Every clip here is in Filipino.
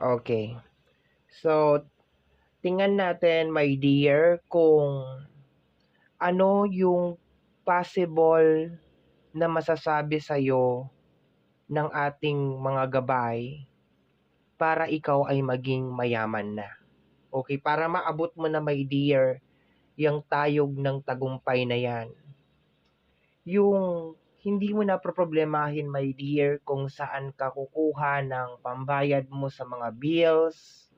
Okay. So, tingnan natin, my dear, kung ano yung possible na masasabi sa'yo ng ating mga gabay para ikaw ay maging mayaman na. Okay, para maabot mo na, my dear, yung tayog ng tagumpay na yan. Yung hindi mo na problemahin, my dear, kung saan ka kukuha ng pambayad mo sa mga bills,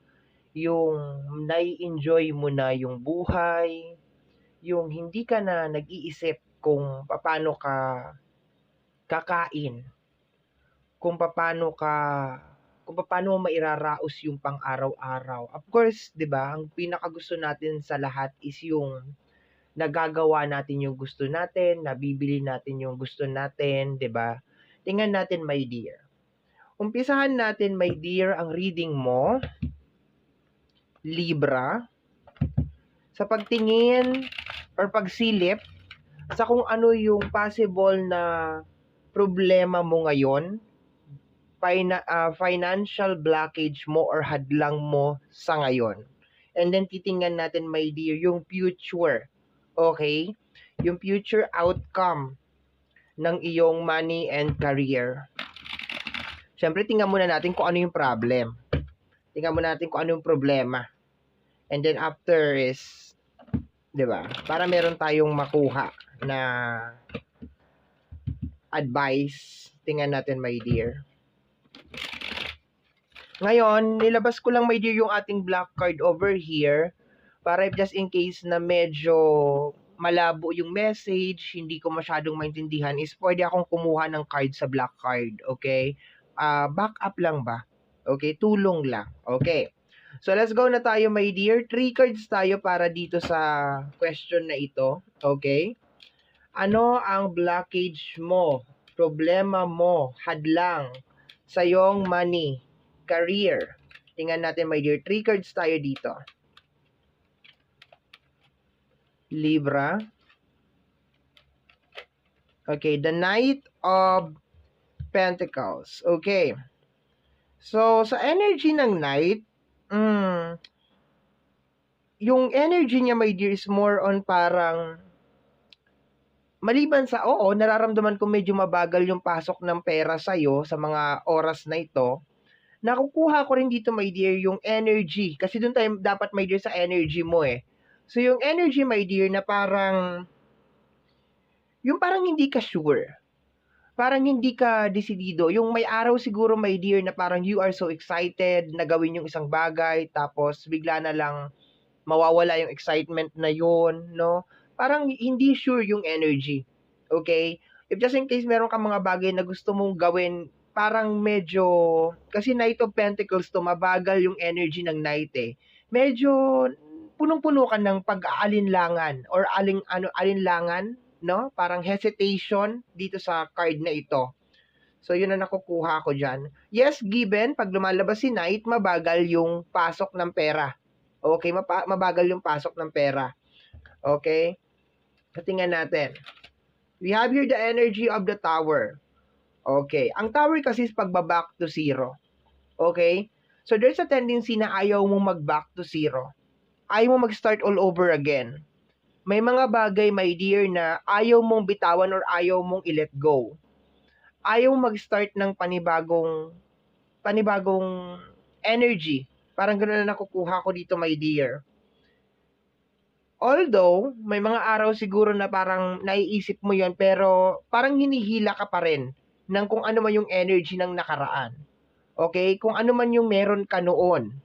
yung nai-enjoy mo na yung buhay, yung hindi ka na nag-iisip kung paano ka kakain, kung paano ka kung paano mo mairaraos yung pang-araw-araw. Of course, 'di ba? Ang pinakagusto natin sa lahat is yung nagagawa natin yung gusto natin, nabibili natin yung gusto natin, 'di ba? Tingnan natin, my dear. Umpisahan natin, my dear, ang reading mo. Libra. Sa pagtingin or pagsilip sa kung ano yung possible na problema mo ngayon, fina- uh, financial blockage mo or hadlang mo sa ngayon. And then titingnan natin, my dear, yung future. Okay? Yung future outcome ng iyong money and career. Siyempre, tingnan muna natin kung ano yung problem. Tingnan muna natin kung ano yung problema. And then after is, di ba? Para meron tayong makuha na advice. Tingnan natin, my dear. Ngayon, nilabas ko lang, my dear, yung ating black card over here para just in case na medyo malabo yung message, hindi ko masyadong maintindihan, is pwede akong kumuha ng card sa black card, okay? Uh, back up lang ba? Okay, tulong lang. Okay. So, let's go na tayo, my dear. Three cards tayo para dito sa question na ito. Okay? Ano ang blockage mo, problema mo, hadlang sa iyong money, career. Tingnan natin, my dear. Three cards tayo dito. Libra. Okay, the Knight of Pentacles. Okay. So, sa energy ng Knight, mm, yung energy niya, my dear, is more on parang maliban sa, oo, nararamdaman ko medyo mabagal yung pasok ng pera sa'yo sa mga oras na ito, nakukuha ko rin dito, my dear, yung energy. Kasi doon tayo dapat, my dear, sa energy mo eh. So, yung energy, my dear, na parang, yung parang hindi ka sure. Parang hindi ka desidido. Yung may araw siguro, my dear, na parang you are so excited na gawin yung isang bagay, tapos bigla na lang mawawala yung excitement na yun, no? Parang hindi sure yung energy. Okay? If just in case meron kang mga bagay na gusto mong gawin parang medyo, kasi Knight of Pentacles to, mabagal yung energy ng Knight eh. Medyo punong-puno ka ng pag-aalinlangan or aling, ano, alinlangan, no? Parang hesitation dito sa card na ito. So, yun na nakukuha ko dyan. Yes, given, pag lumalabas si Knight, mabagal yung pasok ng pera. Okay, mapa- mabagal yung pasok ng pera. Okay? So, tingnan natin. We have here the energy of the tower. Okay. Ang tower kasi is pagba-back to zero. Okay? So, there's a tendency na ayaw mo mag-back to zero. Ayaw mo mag-start all over again. May mga bagay, my dear, na ayaw mong bitawan or ayaw mong i-let go. Ayaw mag-start ng panibagong panibagong energy. Parang ganoon na nakukuha ko dito, my dear. Although, may mga araw siguro na parang naiisip mo yon pero parang hinihila ka pa rin ng kung ano man yung energy ng nakaraan. Okay? Kung ano man yung meron ka noon.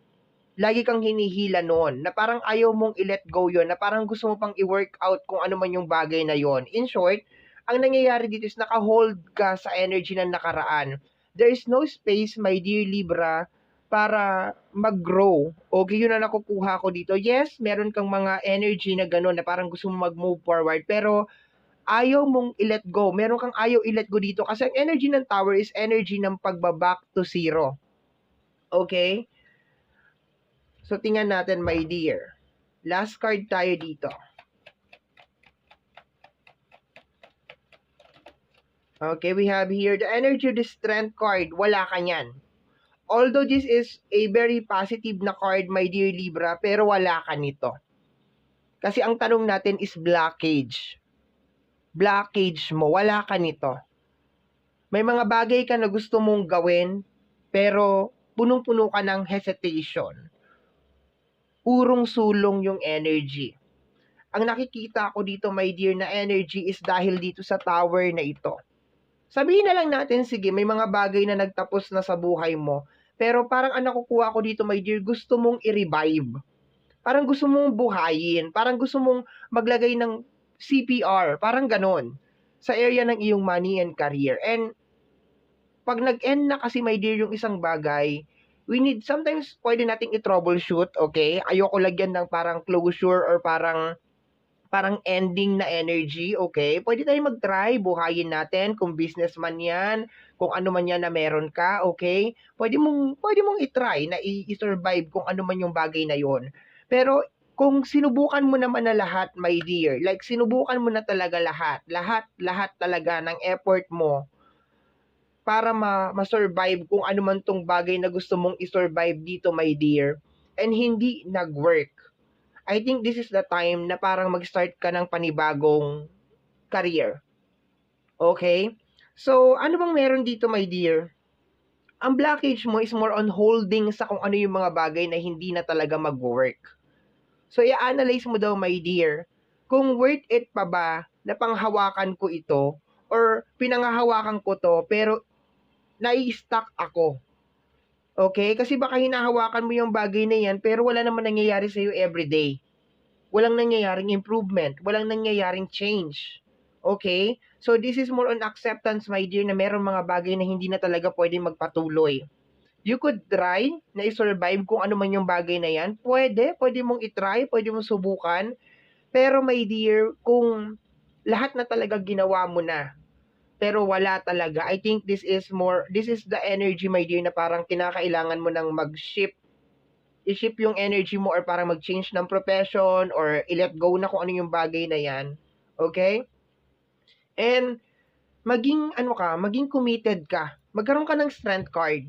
Lagi kang hinihila noon na parang ayaw mong i-let go yon na parang gusto mo pang i-work out kung ano man yung bagay na yon. In short, ang nangyayari dito is naka-hold ka sa energy ng nakaraan. There is no space, my dear Libra, para mag-grow. Okay, yun na nakukuha ko dito. Yes, meron kang mga energy na gano'n na parang gusto mo mag-move forward. Pero ayaw mong i-let go. Meron kang ayaw i-let go dito kasi ang energy ng tower is energy ng pagbaback to zero. Okay? So, tingnan natin, my dear. Last card tayo dito. Okay, we have here the energy of the strength card. Wala ka niyan. although this is a very positive na card, my dear Libra, pero wala ka nito. Kasi ang tanong natin is blockage. Blockage mo, wala ka nito. May mga bagay ka na gusto mong gawin, pero punong-puno ka ng hesitation. Purong sulong yung energy. Ang nakikita ko dito, my dear, na energy is dahil dito sa tower na ito. Sabihin na lang natin, sige, may mga bagay na nagtapos na sa buhay mo, pero parang ang nakukuha ko dito, my dear, gusto mong i-revive. Parang gusto mong buhayin. Parang gusto mong maglagay ng CPR. Parang ganon. Sa area ng iyong money and career. And pag nag-end na kasi, my dear, yung isang bagay, we need, sometimes pwede nating i-troubleshoot, okay? Ayoko lagyan ng parang closure or parang parang ending na energy, okay? Pwede tayo mag-try, buhayin natin kung businessman yan, kung ano man yan na meron ka, okay? Pwede mong, pwede mong i-try na i-survive kung ano man yung bagay na yon. Pero kung sinubukan mo naman na lahat, my dear, like sinubukan mo na talaga lahat, lahat, lahat talaga ng effort mo para ma- ma-survive kung ano man tong bagay na gusto mong i-survive dito, my dear, and hindi nag-work I think this is the time na parang mag-start ka ng panibagong career. Okay? So, ano bang meron dito, my dear? Ang blockage mo is more on holding sa kung ano yung mga bagay na hindi na talaga mag-work. So, i-analyze mo daw, my dear, kung worth it pa ba na panghawakan ko ito or pinangahawakan ko to pero nai-stuck ako. Okay? Kasi baka hinahawakan mo yung bagay na yan, pero wala naman nangyayari sa'yo everyday. Walang nangyayaring improvement. Walang nangyayaring change. Okay? So, this is more on acceptance, my dear, na meron mga bagay na hindi na talaga pwede magpatuloy. You could try na i-survive kung ano man yung bagay na yan. Pwede. Pwede mong i-try. Pwede mong subukan. Pero, my dear, kung lahat na talaga ginawa mo na, pero wala talaga. I think this is more, this is the energy, my dear, na parang kinakailangan mo nang mag-shift i-shift yung energy mo or parang mag-change ng profession or i-let go na kung ano yung bagay na yan. Okay? And, maging, ano ka, maging committed ka. Magkaroon ka ng strength card.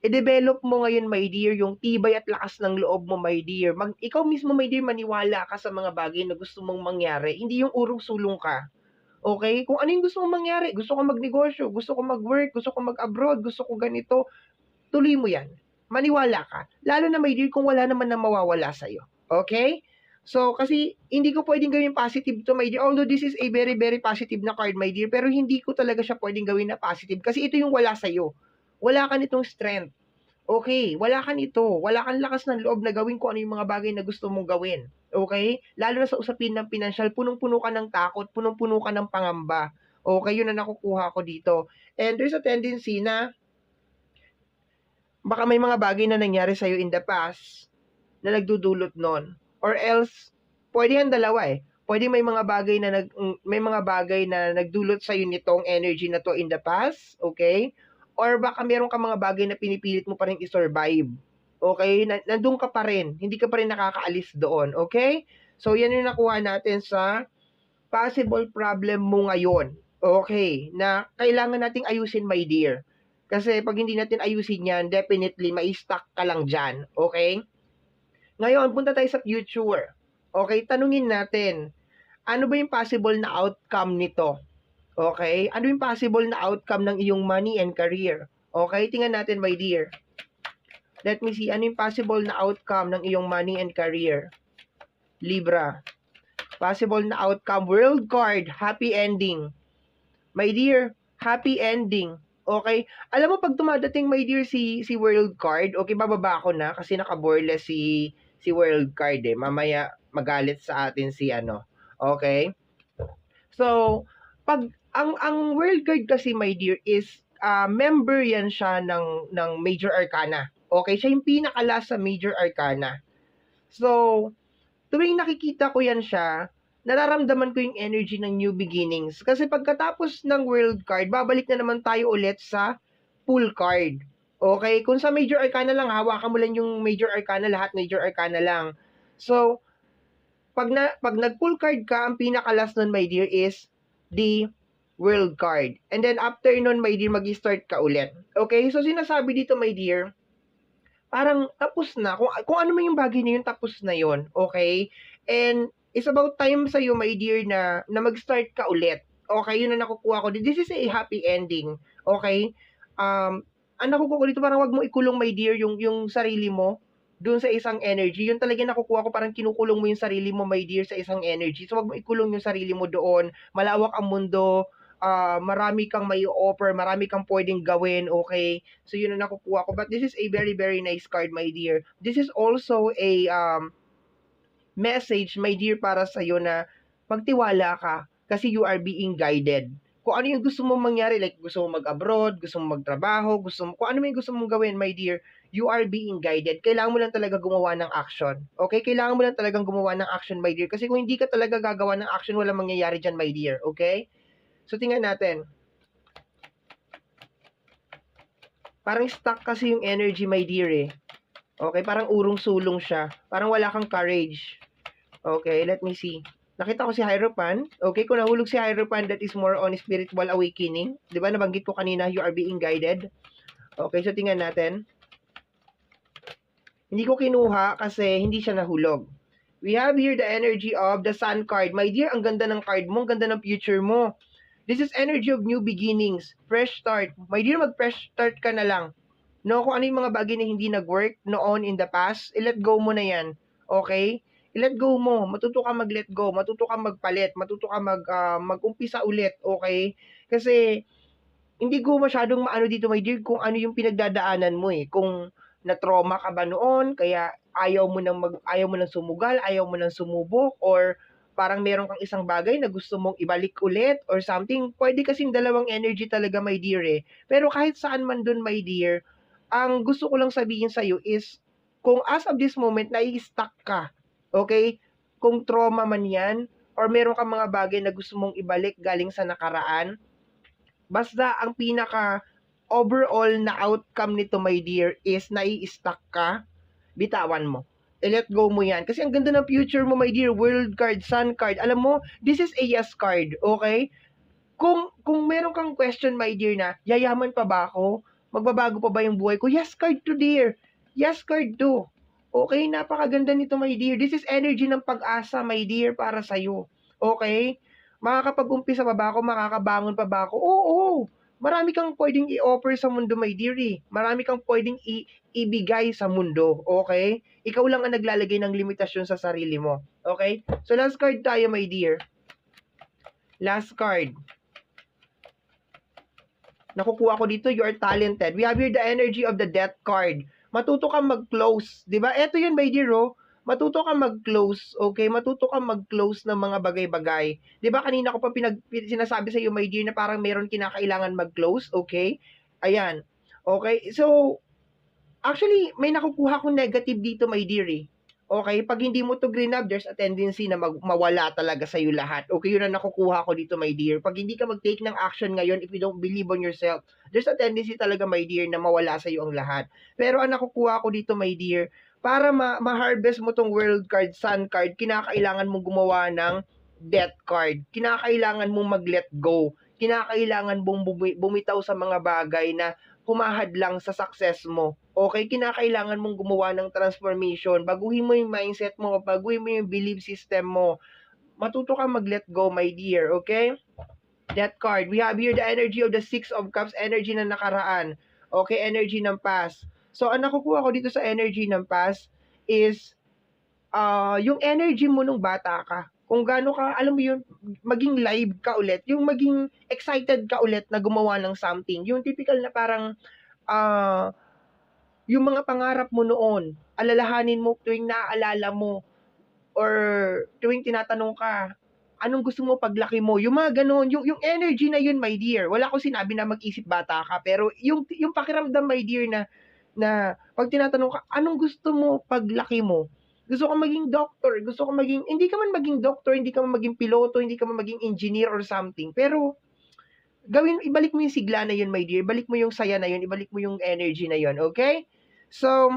I-develop mo ngayon, my dear, yung tibay at lakas ng loob mo, my dear. Mag, ikaw mismo, my dear, maniwala ka sa mga bagay na gusto mong mangyari. Hindi yung urong-sulong ka. Okay? Kung ano yung gusto mong mangyari, gusto ko magnegosyo, gusto ko mag-work, gusto ko mag-abroad, gusto ko ganito, tuloy mo yan. Maniwala ka. Lalo na may dear kung wala naman na mawawala sa'yo. Okay? So, kasi hindi ko pwedeng gawin positive to, my dear. Although this is a very, very positive na card, my dear. Pero hindi ko talaga siya pwedeng gawin na positive. Kasi ito yung wala sa'yo. Wala ka nitong strength. Okay, wala ka nito. Wala kang lakas ng loob na gawin kung ano yung mga bagay na gusto mong gawin. Okay? Lalo na sa usapin ng financial, punong-puno ka ng takot, punong-puno ka ng pangamba. Okay, yun na nakukuha ko dito. And there's a tendency na baka may mga bagay na nangyari sa'yo in the past na nagdudulot nun. Or else, pwede yan dalawa eh. Pwede may mga bagay na nag, may mga bagay na nagdulot sa iyo nitong energy na to in the past, okay? Or baka meron ka mga bagay na pinipilit mo pa rin i-survive. Okay? Nandun ka pa rin. Hindi ka pa rin nakakaalis doon. Okay? So, yan yung nakuha natin sa possible problem mo ngayon. Okay? Na kailangan nating ayusin, my dear. Kasi pag hindi natin ayusin yan, definitely may stuck ka lang dyan. Okay? Ngayon, punta tayo sa future. Okay? Tanungin natin, ano ba yung possible na outcome nito? Okay? Ano yung possible na outcome ng iyong money and career? Okay? Tingnan natin, my dear. Let me see, ano yung possible na outcome ng iyong money and career? Libra. Possible na outcome, world card, happy ending. My dear, happy ending. Okay? Alam mo, pag tumadating, my dear, si, si world card, okay, bababa ko na kasi nakaboreless si, si world card eh. Mamaya magalit sa atin si ano. Okay? So, pag ang ang world card kasi my dear is uh, member yan siya ng ng major arcana. Okay, siya yung pinakala sa major arcana. So, tuwing nakikita ko yan siya, nararamdaman ko yung energy ng new beginnings. Kasi pagkatapos ng world card, babalik na naman tayo ulit sa full card. Okay? Kung sa major arcana lang, hawakan mo lang yung major arcana, lahat major arcana lang. So, pag, na, pag nag-full card ka, ang pinaka-last nun, my dear, is the world card. And then after nun, my dear, mag-start ka ulit. Okay? So sinasabi dito, my dear, parang tapos na. Kung, kung ano man yung bagay na yun, tapos na yun. Okay? And it's about time sa iyo, my dear, na, na mag-start ka ulit. Okay? Yun na nakukuha ko. This is a happy ending. Okay? Um, ang nakukuha ko dito, parang wag mo ikulong, my dear, yung, yung sarili mo doon sa isang energy. Yun talaga nakukuha ko, parang kinukulong mo yung sarili mo, my dear, sa isang energy. So, wag mo ikulong yung sarili mo doon. Malawak ang mundo uh, marami kang may offer, marami kang pwedeng gawin, okay? So, yun ang nakukuha ko. But this is a very, very nice card, my dear. This is also a um, message, my dear, para sa'yo na magtiwala ka kasi you are being guided. Kung ano yung gusto mong mangyari, like gusto mong mag-abroad, gusto mong magtrabaho, gusto mo, kung ano yung gusto mong gawin, my dear, you are being guided. Kailangan mo lang talaga gumawa ng action. Okay? Kailangan mo lang talagang gumawa ng action, my dear. Kasi kung hindi ka talaga gagawa ng action, wala mangyayari dyan, my dear. Okay? So, tingnan natin. Parang stuck kasi yung energy, my dear, eh. Okay, parang urong-sulong siya. Parang wala kang courage. Okay, let me see. Nakita ko si Hierophant. Okay, kung nahulog si Hierophant, that is more on spiritual awakening. Di ba, nabanggit ko kanina, you are being guided. Okay, so tingnan natin. Hindi ko kinuha kasi hindi siya nahulog. We have here the energy of the sun card. My dear, ang ganda ng card mo, ang ganda ng future mo. This is energy of new beginnings, fresh start. My dear, mag-fresh start ka na lang. No, kung ano yung mga bagay na hindi nag-work noon in the past, i-let go mo na yan. Okay? I-let go mo. Matuto ka mag-let go. Matuto ka magpalit. Matuto ka mag, uh, mag-umpisa ulit. Okay? Kasi, hindi ko masyadong maano dito, my dear, kung ano yung pinagdadaanan mo eh. Kung na-trauma ka ba noon, kaya ayaw mo nang mag, ayaw mo nang sumugal, ayaw mo nang sumubok, or parang meron kang isang bagay na gusto mong ibalik ulit or something, pwede kasing dalawang energy talaga, my dear eh. Pero kahit saan man dun, my dear, ang gusto ko lang sabihin sa'yo is, kung as of this moment, nai-stuck ka, okay? Kung trauma man yan, or meron kang mga bagay na gusto mong ibalik galing sa nakaraan, basta ang pinaka overall na outcome nito, my dear, is nai-stuck ka, bitawan mo i-let go mo yan. Kasi ang ganda ng future mo, my dear, world card, sun card. Alam mo, this is a yes card, okay? Kung, kung meron kang question, my dear, na, yayaman pa ba ako? Magbabago pa ba yung buhay ko? Yes card to, dear. Yes card to. Okay, napakaganda nito, my dear. This is energy ng pag-asa, my dear, para sa'yo. Okay? Makakapag-umpisa pa ba ako? Makakabangon pa ba ako? Oo, oo marami kang pwedeng i-offer sa mundo, my dearie. Marami kang pwedeng i- ibigay sa mundo, okay? Ikaw lang ang naglalagay ng limitasyon sa sarili mo, okay? So, last card tayo, my dear. Last card. Nakukuha ko dito, you are talented. We have here the energy of the death card. Matuto kang mag-close, di ba? Ito yun, my dear, oh matuto ka mag-close, okay? Matuto ka mag-close ng mga bagay-bagay. 'Di ba kanina ko pa pinag sinasabi sa iyo, my dear, na parang meron kinakailangan mag-close, okay? Ayan. Okay? So actually may nakukuha kong negative dito, my dear. Eh. Okay, pag hindi mo to green up, there's a tendency na mag- mawala talaga sa iyo lahat. Okay, yun ang nakukuha ko dito, my dear. Pag hindi ka mag-take ng action ngayon, if you don't believe on yourself, there's a tendency talaga, my dear, na mawala sa iyo ang lahat. Pero ang nakukuha ko dito, my dear, para ma- ma-harvest mo tong world card, sun card, kinakailangan mong gumawa ng death card. Kinakailangan mong mag-let go. Kinakailangan mong bumitaw sa mga bagay na humahad lang sa success mo. Okay, kinakailangan mong gumawa ng transformation. Baguhin mo yung mindset mo, baguhin mo yung belief system mo. Matuto ka mag-let go, my dear, okay? That card. We have here the energy of the Six of Cups, energy na nakaraan. Okay, energy ng past. So, ang nakukuha ko dito sa energy ng past is uh, yung energy mo nung bata ka. Kung gaano ka, alam mo yun, maging live ka ulit. Yung maging excited ka ulit na gumawa ng something. Yung typical na parang, uh, yung mga pangarap mo noon, alalahanin mo tuwing naaalala mo, or tuwing tinatanong ka, anong gusto mo paglaki mo? Yung mga ganun, yung, yung energy na yun, my dear. Wala ko sinabi na mag-isip bata ka, pero yung, yung pakiramdam, my dear, na na pag tinatanong ka, anong gusto mo paglaki mo? Gusto ko maging doctor, gusto ko maging, hindi ka man maging doctor, hindi ka man maging piloto, hindi ka man maging engineer or something, pero gawin, ibalik mo yung sigla na yun, my dear, ibalik mo yung saya na yun, ibalik mo yung energy na yun, okay? So,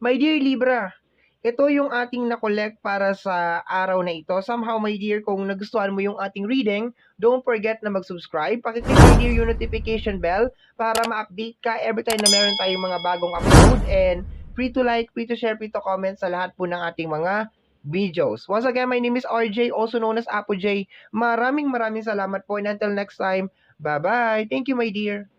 my dear Libra, ito yung ating na-collect para sa araw na ito. Somehow, my dear, kung nagustuhan mo yung ating reading, don't forget na mag-subscribe. Pakiclick, my dear, yung notification bell para ma-update ka every time na meron tayong mga bagong upload. And free to like, free to share, free to comment sa lahat po ng ating mga videos. Once again, my name is RJ, also known as Apo J. Maraming maraming salamat po and until next time, bye-bye. Thank you, my dear.